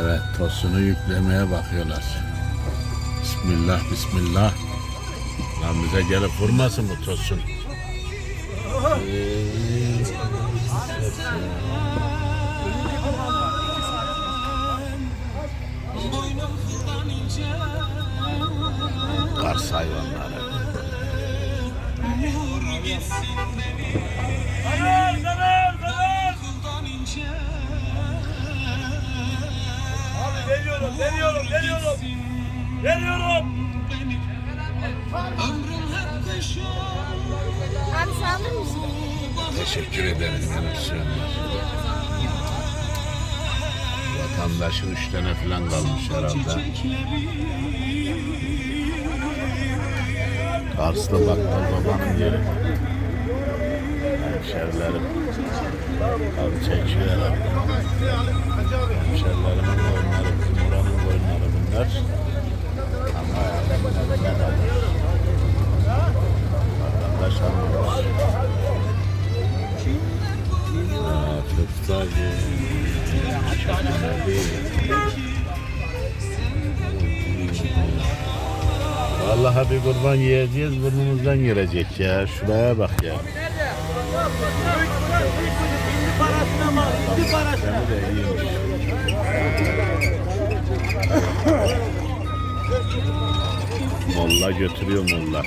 Evet tosunu yüklemeye bakıyorlar. Bismillah bismillah. Lan bize gelip vurmasın bu tosun. Kars hayvanları. Abi veriyorum, veriyorum, veriyorum. Abi sen alır mısın? Teşekkür ederim yanımsıyanlar. Vatandaşın üç tane falan kalmış herhalde. Karslı bakkal babanın yeri. Hemşerilerim. Tabi çekiyor herhalde. Atıftacı Vallahi bir kurban yiyeceğiz burnumuzdan girecek ya. Şuraya bak ya. Seni de iyiymiş. Molla götürüyor molla.